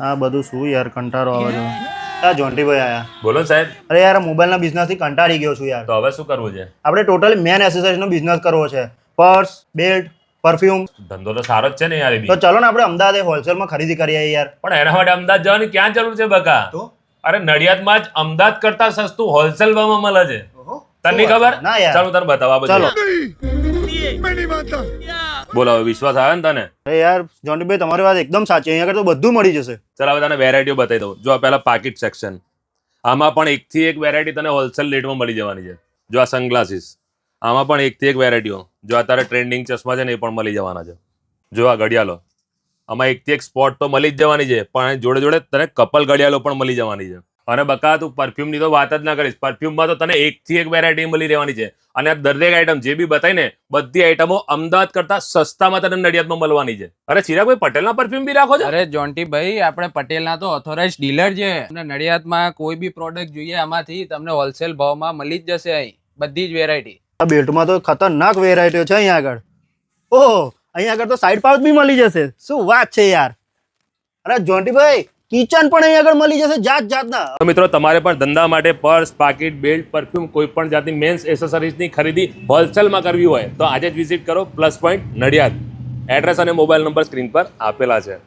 આ બધું શું યાર કંટાળો આવે છે. આ જોન્ટીભાઈ આયા. બોલો સાહેબ. અરે યાર મોબાઈલના બિઝનેસથી કંટાળી ગયો છું યાર. તો હવે શું કરવું છે? આપણે ટોટલી મેન એસેસરીઝનો બિઝનેસ કરવો છે. પર્સ બેલ્ટ પરફ્યુમ ધંધો તો સારો જ છે ને યાર એ તો ચલો ને આપણે અમદાવાદ હોલસેલમાં ખરીદી કરીએ યાર. પણ એના માટે અમદાવાદ જવાની ક્યાં જરૂર છે બકા? અરે નડિયાદમાં જ અમદાવાદ કરતા સસ્તું હોલસેલ ભાવમાં મળે છે. તને ખબર? ના યાર. ચાલો તને બતાવવા ચલો. બોલો હવે વિશ્વાસ આવે ને તને? અરે યાર જોનીભાઈ તમારી વાત એકદમ સાચી. અહીંયા આગળ તો બધું મળી જશે. ચાલ હવે તને વેરાયટીઓ બતાવી દઉં. જો આ પહેલા પાકીટ સેક્શન આમાં પણ એકથી એક વેરાયટી તને હોલસેલ રેટમાં મળી જવાની છે. જો આ સનગ્લાસીસ આમાં પણ એકથી એક વેરાયટીઓ જો આ તારે ટ્રેન્ડિંગ ચશ્મા છે ને એ પણ મળી જવાના છે. જો આ ઘડિયાળો. આમાં એકથી એક સ્પોટ તો મળી જ જવાની છે પણ જોડે જોડે તને કપલ ઘડિયાળો પણ મળી જવાની છે. અને બકા તું પરફ્યુમની તો વાત જ ના કરીશ. પરફ્યુમમાં તો તને એકથી એક વેરાયટી મળી રહેવાની છે. અને આ દરેક આઈટમ જે બી બતાવી ને બધી આઈટમો અમદાવાદ કરતા સસ્તામાં તને નડિયાદમાં મળવાની છે. અરે ચિરાગભાઈ પટેલના પરફ્યુમ બી રાખો છો? અરે જોન્ટી ભાઈ આપણે પટેલના તો ઓથોરાઇઝ ડીલર છે. તમને નડિયાદમાં કોઈ બી પ્રોડક્ટ જોઈએ આમાંથી તમને હોલસેલ ભાવમાં મળી જ જશે અહીં. બધી જ વેરાયટી આ બેલ્ટમાં તો ખતરનાક વેરાયટીઓ છે અહીંયા આગળ. ઓહો અહીંયા આગળ તો સાઈડ પાઉચ બી મળી જશે. શું વાત છે યાર. અરે જોન્ટીભાઈ કિચન પણ અહીંયા આગળ મળી જશે જાત જાતના. તો મિત્રો, તમારે પણ ધંધા માટે પર્સ, પાકીટ, બેલ્ટ પરફ્યુમ કોઈ પણ જાતની મેન્સ એસેસરીઝની ખરીદી હોલસેલમાં કરવી હોય તો આજે જ વિઝિટ કરો પ્લસ પોઈન્ટ નડિયાદ. એડ્રેસ અને મોબાઈલ નંબર સ્ક્રીન પર આપેલા છે.